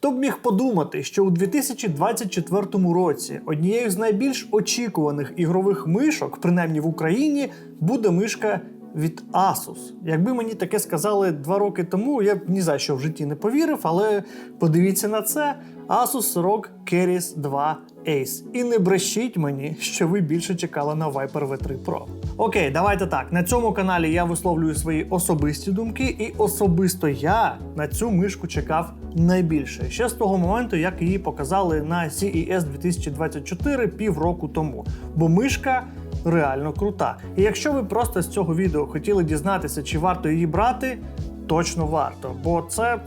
Хто б міг подумати, що у 2024 році однією з найбільш очікуваних ігрових мишок, принаймні в Україні, буде мишка від Asus. Якби мені таке сказали два роки тому, я б ні за що в житті не повірив, але подивіться на це: Asus ROG Keris 2 Ace. І не брешіть мені, що ви більше чекали на Viper V3 Pro. Окей, давайте так. На цьому каналі я висловлюю свої особисті думки, і особисто я на цю мишку чекав найбільше ще з того моменту, як її показали на CES 2024 півроку тому. Бо мишка реально крута. І якщо ви просто з цього відео хотіли дізнатися, чи варто її брати. Точно варто, бо це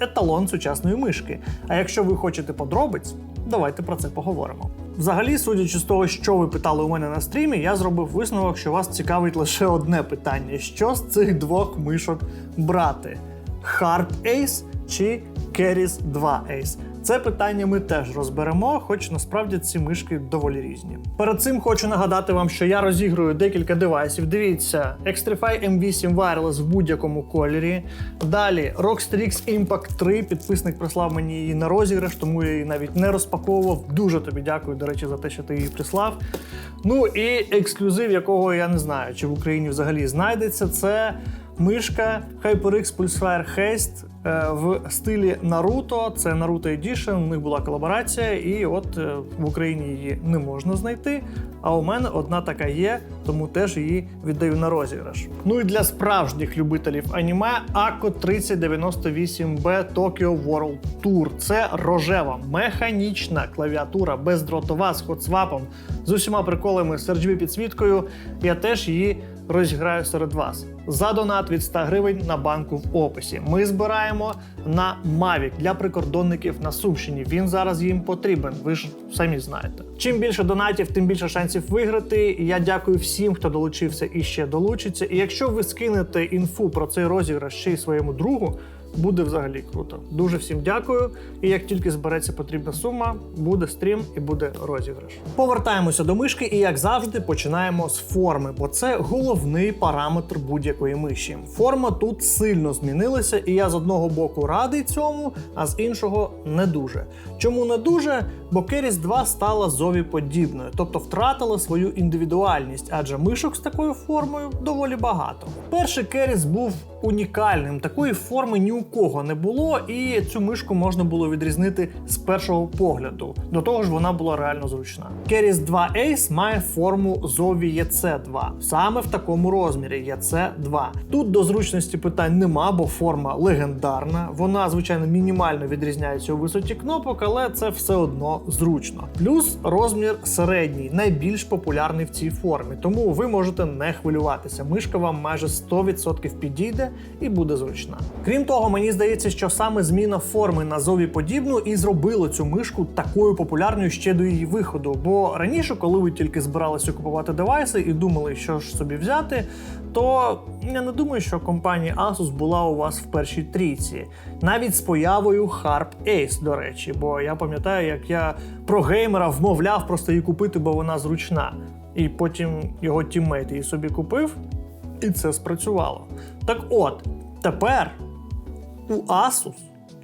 еталон сучасної мишки. А якщо ви хочете подробиць, давайте про це поговоримо. Взагалі, судячи з того, що ви питали у мене на стрімі, я зробив висновок, що вас цікавить лише одне питання: що з цих двох мишок брати: Harp Ace чи Keris 2 Ace? Це питання ми теж розберемо, хоч насправді ці мишки доволі різні. Перед цим хочу нагадати вам, що я розігрую декілька девайсів. Дивіться, Xtrify M8 Wireless в будь-якому кольорі. Далі Rockstrix Impact 3. Підписник прислав мені її на розіграш, тому я її навіть не розпаковував. Дуже тобі дякую, до речі, за те, що ти її прислав. Ну і ексклюзив, якого я не знаю, чи в Україні взагалі знайдеться, це мишка HyperX Pulsefire Haste в стилі Naruto. Це Naruto Edition, у них була колаборація, і от е, в Україні її не можна знайти. А у мене одна така є, тому теж її віддаю на розіграш. Ну і для справжніх любителів аніме Ako 3098B Tokyo World Tour. Це рожева механічна клавіатура бездротова з хотсвапом з усіма приколами з RGB підсвіткою. Я теж її розіграю серед вас. За донат від 100 гривень на банку в описі. Ми збираємо на Mavic для прикордонників на Сумщині. Він зараз їм потрібен. Ви ж самі знаєте. Чим більше донатів, тим більше шансів виграти. Я дякую всім, хто долучився і ще долучиться. І якщо ви скинете інфу про цей розіграш ще й своєму другу. Буде взагалі круто. Дуже всім дякую. І як тільки збереться потрібна сума, буде стрім і буде розіграш. Повертаємося до мишки, і як завжди, починаємо з форми, бо це головний параметр будь-якої миші. Форма тут сильно змінилася, і я з одного боку радий цьому, а з іншого не дуже. Чому не дуже? Бо Keris 2 стала зові подібною, тобто втратила свою індивідуальність, адже мишок з такою формою доволі багато. Перший Keris був унікальним, такої форми ні у кого не було, і цю мишку можна було відрізнити з першого погляду. До того ж, вона була реально зручна. Keris 2 Ace має форму Zowie EC2, саме в такому розмірі EC2. Тут до зручності питань нема, бо форма легендарна. Вона, звичайно, мінімально відрізняється у висоті кнопок, але це все одно зручно. Плюс розмір середній, найбільш популярний в цій формі, тому ви можете не хвилюватися. Мишка вам майже 100% підійде і буде зручна. Крім того, мені здається, що саме зміна форми на зові подібну і зробило цю мишку такою популярною ще до її виходу. Бо раніше, коли ви тільки збиралися купувати девайси і думали, що ж собі взяти, то я не думаю, що компанія Asus була у вас в першій трійці, навіть з появою Harp Ace, до речі, бо я пам'ятаю, як я про геймера вмовляв просто її купити, бо вона зручна. І потім його тіммейт її собі купив, і це спрацювало. Так от, тепер у Asus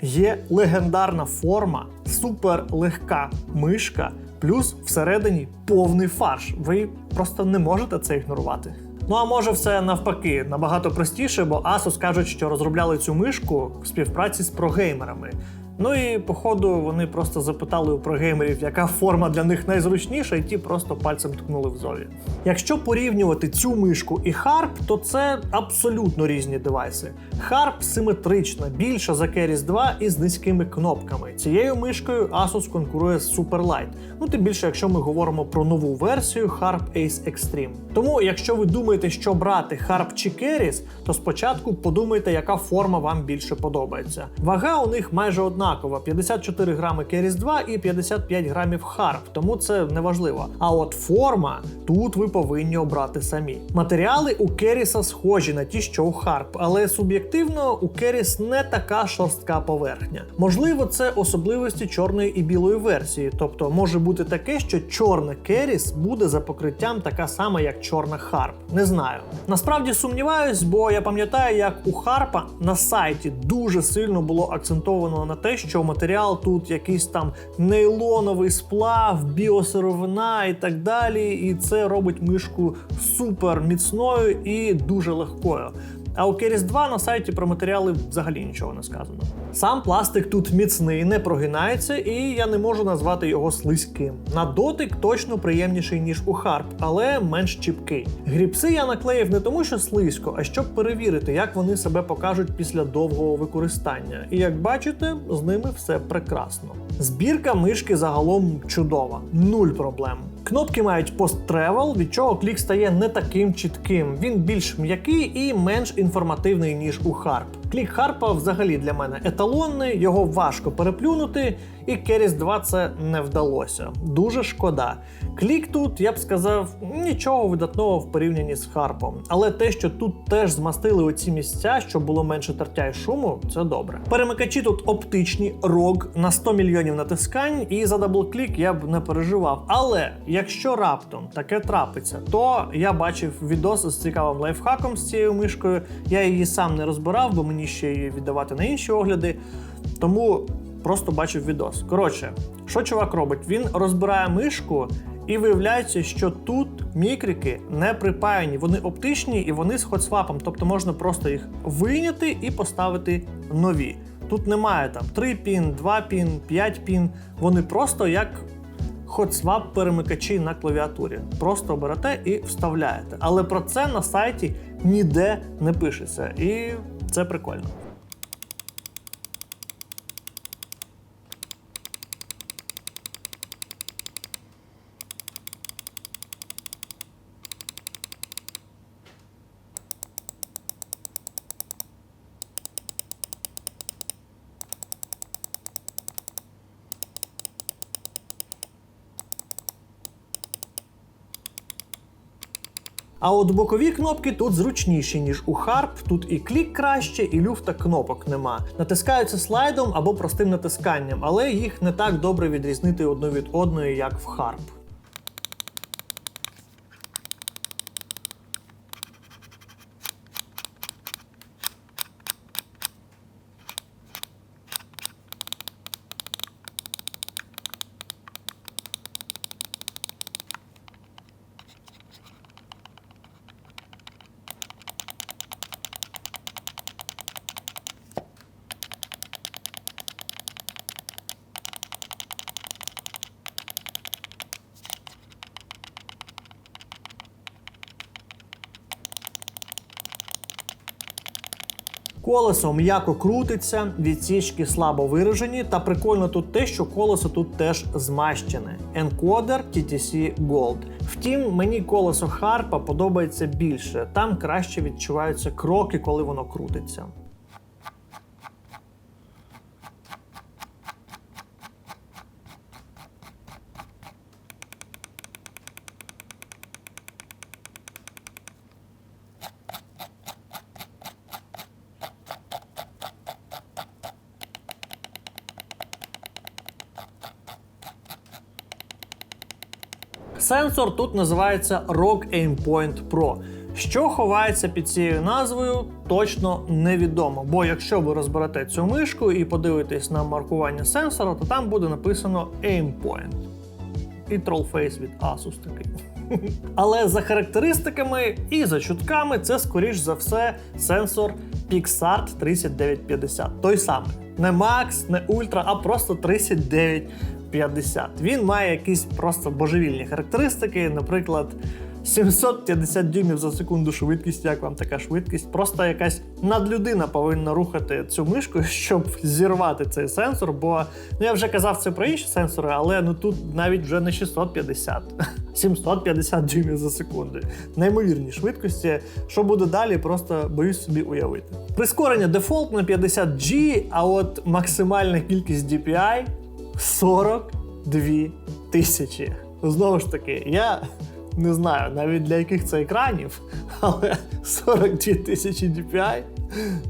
є легендарна форма, суперлегка мишка, плюс всередині повний фарш. Ви просто не можете це ігнорувати. Ну а може все навпаки, набагато простіше, бо Asus кажуть, що розробляли цю мишку в співпраці з прогеймерами. Ну і походу вони просто запитали у прогеймерів, яка форма для них найзручніша, і ті просто пальцем ткнули в зові. Якщо порівнювати цю мишку і Harp, то це абсолютно різні девайси. Harp симетрична, більша за Keris 2 і з низькими кнопками. Цією мишкою Asus конкурує з Superlight. Ну тим більше, якщо ми говоримо про нову версію Harp Ace Extreme. Тому, якщо ви думаєте, що брати Harp чи Keris, то спочатку подумайте, яка форма вам більше подобається. Вага у них майже однакова: 54 грами Keris 2 і 55 грамів Harp, тому це не важливо. А от форма тут ви повинні обрати самі. Матеріали у Керіса схожі на ті, що у Harp, але суб'єктивно у Керіс не така шорстка поверхня. Можливо, це особливості чорної і білої версії, тобто може бути таке, що чорна Керіс буде за покриттям така сама, як чорна Harp. Не знаю. Насправді сумніваюсь, бо я пам'ятаю, як у Харпа на сайті дуже сильно було акцентовано на те, що матеріал тут якийсь там нейлоновий сплав, біосировина і так далі. І це робить мишку супер міцною і дуже легкою. А у Keris 2 на сайті про матеріали взагалі нічого не сказано. Сам пластик тут міцний, не прогинається, і я не можу назвати його слизьким. На дотик точно приємніший, ніж у Harp, але менш чіпкий. Гріпси я наклеїв не тому, що слизько, а щоб перевірити, як вони себе покажуть після довгого використання. І як бачите, з ними все прекрасно. Збірка мишки загалом чудова, нуль проблем. Кнопки мають пост-тревел, від чого клік стає не таким чітким. Він більш м'який і менш інформативний, ніж у Harp. Клік Харпа взагалі для мене еталонний, його важко переплюнути, і Keris 2 це не вдалося. Дуже шкода. Клік тут, я б сказав, нічого видатного в порівнянні з Харпом. Але те, що тут теж змастили оці місця, щоб було менше тертя й шуму, це добре. Перемикачі тут оптичні, рог на 100 мільйонів натискань, і за даблклік я б не переживав. Але якщо раптом таке трапиться, то я бачив відос з цікавим лайфхаком з цією мишкою. Я її сам не розбирав, бо мені ще її віддавати на інші огляди. Тому просто бачив відос. Коротше, що чувак робить? Він розбирає мишку. І виявляється, що тут мікрики не припаяні, вони оптичні і вони з хотсвапом, тобто можна просто їх вийняти і поставити нові. Тут немає там 3 пін, 2 пін, 5 пін. Вони просто як хотсвап перемикачі на клавіатурі. Просто берете і вставляєте. Але про це на сайті ніде не пишеться. І це прикольно. А от бокові кнопки тут зручніші, ніж у Harp. Тут і клік краще, і люфта кнопок нема. Натискаються слайдом або простим натисканням, але їх не так добре відрізнити одну від одної, як в Harp. Колесо м'яко крутиться, відсічки слабо виражені, та прикольно тут те, що колесо тут теж змащене. Енкодер TTC Gold. Втім, мені колесо Харпа подобається більше. Там краще відчуваються кроки, коли воно крутиться. Сенсор тут називається ROG Aimpoint Pro. Що ховається під цією назвою, точно невідомо. Бо якщо ви розберете цю мишку і подивитесь на маркування сенсора, то там буде написано Aimpoint. І Trollface від Asus такий. Але за характеристиками і за чутками, це скоріш за все сенсор PixArt 3950. Той самий. Не Max, не Ultra, а просто 3950. Він має якісь просто божевільні характеристики, наприклад. 750 дюймів за секунду швидкість, як вам така швидкість. Просто якась надлюдина повинна рухати цю мишку, щоб зірвати цей сенсор. Бо ну я вже казав це про інші сенсори, але ну тут навіть вже не 650, 750 дюймів за секунду. Неймовірні швидкості. Що буде далі, просто боюсь собі уявити. Прискорення дефолтне 50G, а от максимальна кількість DPI 42 тисячі. Знову ж таки, я не знаю навіть для яких це екранів, але 42 тисячі DPI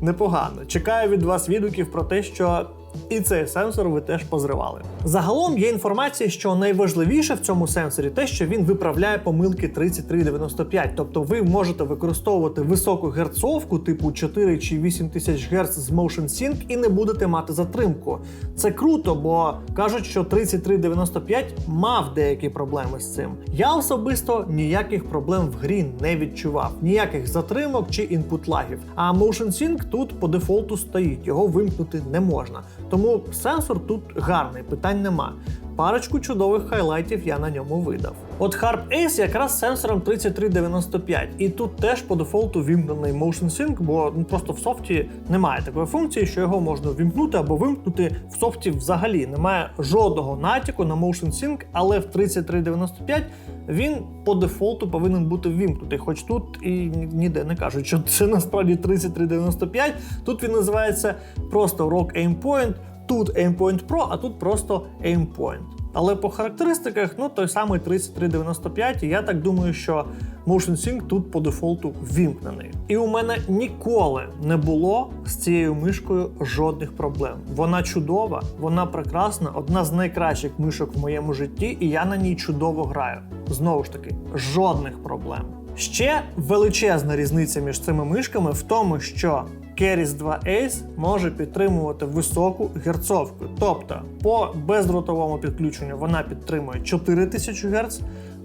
непогано. Чекаю від вас відгуків про те, що і цей сенсор ви теж позривали. Загалом є інформація, що найважливіше в цьому сенсорі те, що він виправляє помилки 3395. Тобто ви можете використовувати високу герцовку, типу 4 чи 8 тисяч Гц з Motion Sync і не будете мати затримку. Це круто, бо кажуть, що 3395 мав деякі проблеми з цим. Я особисто ніяких проблем в грі не відчував, ніяких затримок чи інпут лагів. А Motion Sync тут по дефолту стоїть, його вимкнути не можна. Тому сенсор тут гарний, питань нема. Парочку чудових хайлайтів я на ньому видав. От Harp Ace якраз з сенсором 3395, і тут теж по дефолту вімкнений Motion Sync, бо ну, просто в софті немає такої функції, що його можна вімкнути або вимкнути в софті взагалі. Немає жодного натяку на Motion Sync, але в 3395 він по дефолту повинен бути ввімкнутий. Хоч тут і ніде не кажуть, що це насправді 3395. Тут він називається просто Rock Aim Point. Тут Aimpoint Pro, а тут просто Aimpoint. Але по характеристиках, ну той самий 3395, і я так думаю, що Motion Sync тут по дефолту вімкнений. І у мене ніколи не було з цією мишкою жодних проблем. Вона чудова, вона прекрасна, одна з найкращих мишок в моєму житті, і я на ній чудово граю. Знову ж таки, жодних проблем. Ще величезна різниця між цими мишками в тому, що Keris 2 Ace може підтримувати високу герцовку. Тобто по бездротовому підключенню вона підтримує 4000 Гц,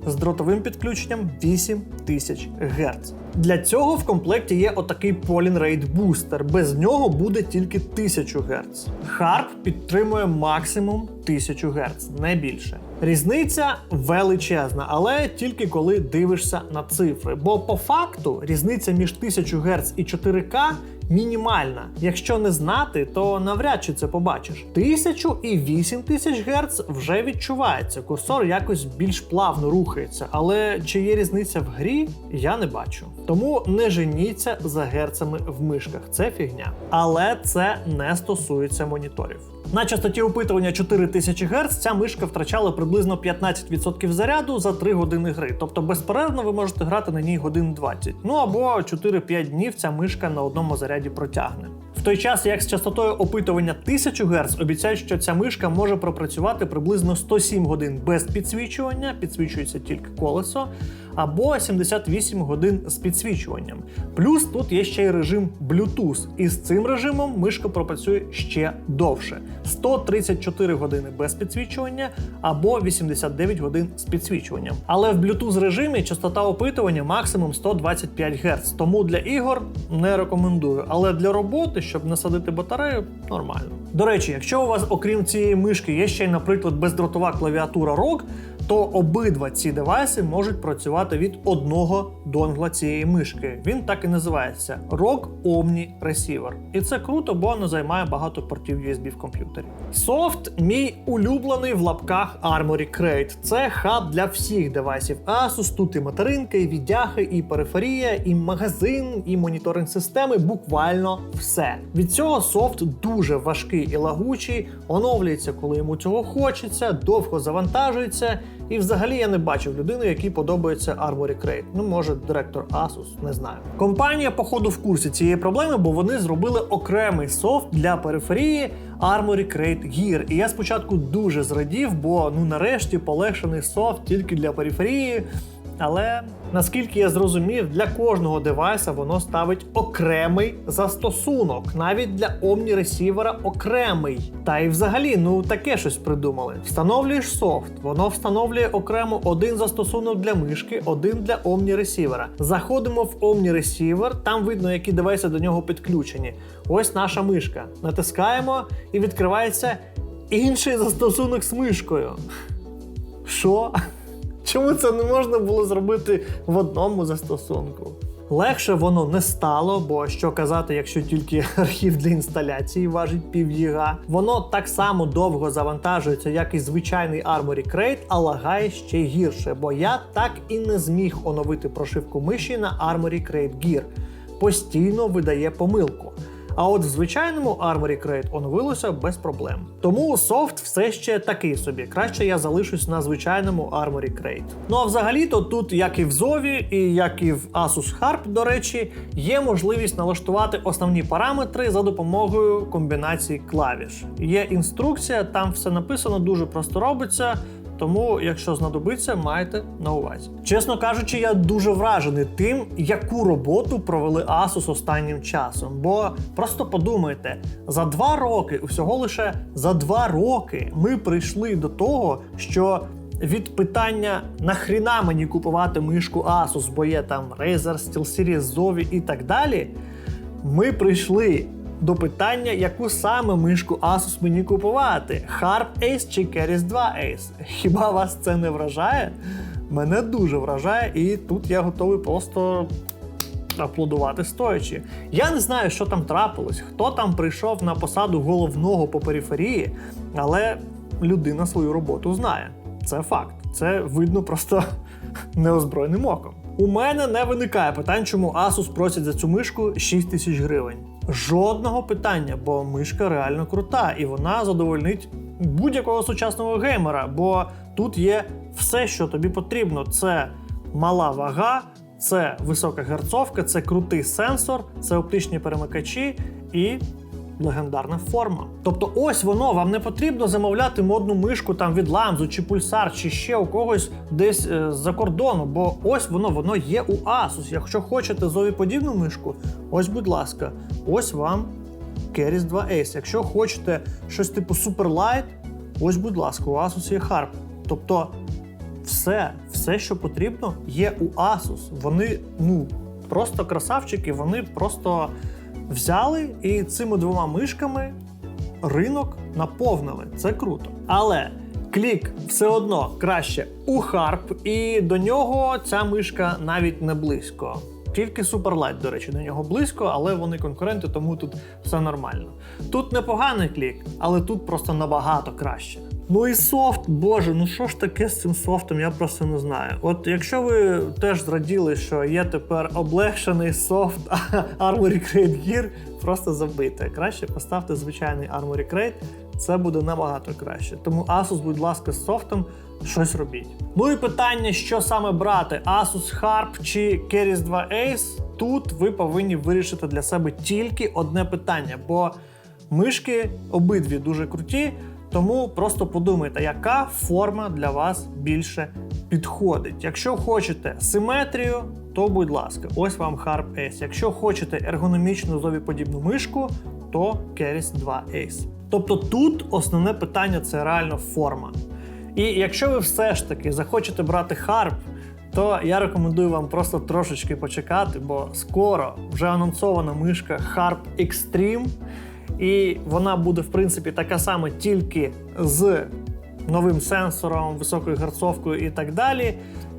з дротовим підключенням 8000 Гц. Для цього в комплекті є отакий Polin Rate Booster. Без нього буде тільки 1000 Гц. Harp підтримує максимум 1000 Гц, не більше. Різниця величезна, але тільки коли дивишся на цифри. Бо по факту різниця між 1000 Гц і 4К мінімальна. Якщо не знати, то навряд чи це побачиш. 1000 і 8000 Гц вже відчувається. Курсор якось більш плавно рухається, але чи є різниця в грі, я не бачу. Тому не женіться за герцами в мишках. Це фігня. Але це не стосується моніторів. На частоті опитування 4000 Гц ця мишка втрачала приблизно 15% заряду за 3 години гри. Тобто безперервно ви можете грати на ній годин 20. Ну або 4-5 днів ця мишка на одному заряді протягне. В той час, як з частотою опитування 1000 Гц обіцяють, що ця мишка може пропрацювати приблизно 107 годин без підсвічування, підсвічується тільки колесо, або 78 годин з підсвічуванням. Плюс тут є ще й режим Bluetooth, і з цим режимом мишка пропрацює ще довше: 134 години без підсвічування або 89 годин з підсвічуванням. Але в Bluetooth режимі частота опитування максимум 125 Гц, тому для ігор не рекомендую. Але для роботи, щоб насадити батарею, нормально. До речі, якщо у вас, окрім цієї мишки, є ще й, наприклад, бездротова клавіатура ROG, то обидва ці девайси можуть працювати від одного донгла цієї мишки. Він так і називається ROG Omni Receiver. І це круто, бо не займає багато портів USB в комп'ютері. Софт мій улюблений в лапках Armory Crate. Це хаб для всіх девайсів Asus. Тут і материнка, і віддяхи, і периферія, і магазин, і моніторинг системи. Буквально все. Від цього софт дуже важкий і лагучий, оновлюється, коли йому цього хочеться, довго завантажується. І взагалі я не бачив людини, якій подобається Armory Crate. Ну, може, директор Asus, не знаю. Компанія, походу, в курсі цієї проблеми, бо вони зробили окремий софт для периферії Armory Crate Gear. І я спочатку дуже зрадів, бо ну нарешті полегшений софт тільки для периферії. Але наскільки я зрозумів, для кожного девайса воно ставить окремий застосунок, навіть для Omni ресівера окремий. Та й взагалі, ну таке щось придумали. Встановлюєш софт, воно встановлює окремо один застосунок для мишки, один для Omni ресівера. Заходимо в Omni ресівер, там видно, які девайси до нього підключені. Ось наша мишка. Натискаємо і відкривається інший застосунок з мишкою. Що? Чому це не можна було зробити в одному застосунку? Легше воно не стало, бо що казати, якщо тільки архів для інсталяції важить пів. Воно так само довго завантажується, як і звичайний Armory Crate, а лагає ще гірше, бо я так і не зміг оновити прошивку миші на Armory Crate Gear. Постійно видає помилку. А от в звичайному Armory Crate оновилося без проблем. Тому софт все ще такий собі. Краще я залишусь на звичайному Armory Crate. Ну а взагалі-то тут, як і в Зові, і як і в Asus Harp, до речі, є можливість налаштувати основні параметри за допомогою комбінації клавіш. Є інструкція, там все написано, дуже просто робиться. Тому, якщо знадобиться, маєте на увазі. Чесно кажучи, я дуже вражений тим, яку роботу провели Asus останнім часом. Бо просто подумайте, за два роки, всього лише за два роки, ми прийшли до того, що від питання нахріна мені купувати мишку Asus, бо є там Razer, SteelSeries, Zowie і так далі. Ми прийшли до питання, яку саме мишку Asus мені купувати: Harp Ace чи Keris 2 Ace. Хіба вас це не вражає? Мене дуже вражає, і тут я готовий просто аплодувати стоячи. Я не знаю, що там трапилось, хто там прийшов на посаду головного по периферії, але людина свою роботу знає. Це факт. Це видно просто неозброєним оком. У мене не виникає питань, чому Asus просять за цю мишку 6 тисяч гривень. Жодного питання, бо мишка реально крута, і вона задовольнить будь-якого сучасного геймера, бо тут є все, що тобі потрібно. Це мала вага, це висока герцовка, це крутий сенсор, це оптичні перемикачі і легендарна форма. Тобто, ось воно вам не потрібно замовляти модну мишку там від Ламзу чи Pulsar, чи ще у когось десь е, з-за кордону, бо ось воно, воно є у Asus. Якщо хочете зовіподібну мишку, ось, будь ласка, ось вам Keris 2 Ace. Якщо хочете щось типу Superlight, ось, будь ласка, у Asus є Harp. Тобто, все, все, що потрібно, є у Asus. Вони, ну, просто красавчики, вони просто взяли і цими двома мишками ринок наповнили. Це круто. Але клік все одно краще у Harp, і до нього ця мишка навіть не близько. Тільки Superlight, до речі, до нього близько, але вони конкуренти, тому тут все нормально. Тут непоганий клік, але тут просто набагато краще. Ну і софт, боже, ну що ж таке з цим софтом, я просто не знаю. От якщо ви теж зраділи, що є тепер облегшений софт Armory Crate Gear, просто забийте. Краще поставте звичайний Armory Crate, це буде набагато краще. Тому Asus, будь ласка, з софтом щось робіть. Ну і питання, що саме брати: Asus Harp чи Keris 2 Ace, тут ви повинні вирішити для себе тільки одне питання, бо мишки обидві дуже круті. Тому просто подумайте, яка форма для вас більше підходить. Якщо хочете симетрію, то будь ласка, ось вам Harp Ace. Якщо хочете ергономічну зовіподібну мишку, то Keris 2 Ace. Тобто тут основне питання це реально форма. І якщо ви все ж таки захочете брати Harp, то я рекомендую вам просто трошечки почекати, бо скоро вже анонсована мишка Harp Extreme. І вона буде, в принципі, така сама тільки з новим сенсором, високою герцовкою і так далі.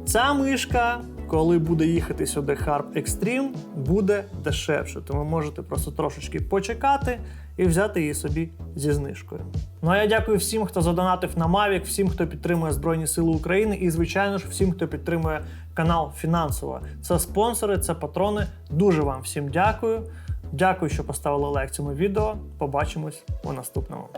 Ця мишка, коли буде їхати сюди Harp Extreme, буде дешевше. Тому можете просто трошечки почекати і взяти її собі зі знижкою. Ну а я дякую всім, хто задонатив на Mavic, всім, хто підтримує Збройні Сили України, і, звичайно ж, всім, хто підтримує канал фінансово. Це спонсори, це патрони. Дуже вам всім дякую. Дякую, що поставили лайк цьому відео. Побачимось у наступному.